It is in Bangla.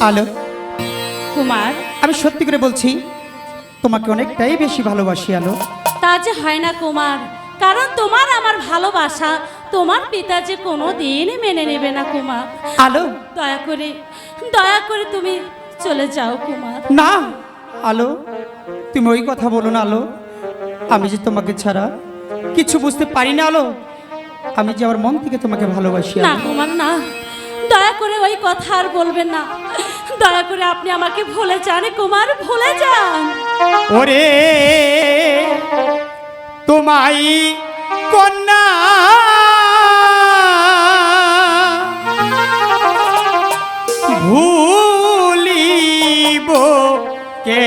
আলো। কুমার। আমি সত্যি করে বলছি তোমাকে অনেকটাই বেশি ভালোবাসি আলো। তা যে হয় না কুমার কারণ তোমার আমার ভালোবাসা তোমার পিতা যে কোনো দিন মেনে নেবে না কুমার। আলো। দয়া করে দয়া করে তুমি চলে যাও কুমার। না আলো তুমি ওই কথা বলো না আলো। আমি যে তোমাকে ছাড়া কিছু বুঝতে পারি না আলো। আমি যে আমার মন থেকে তোমাকে ভালোবাসি না কুমার না। দয়া করে ওই কথা আর বলবেন না। দয়া করে আপনি আমাকে ভুলে যান কুমার, ভুলে যান। ওরে তোমাই কন্যা। ভুলিব কে?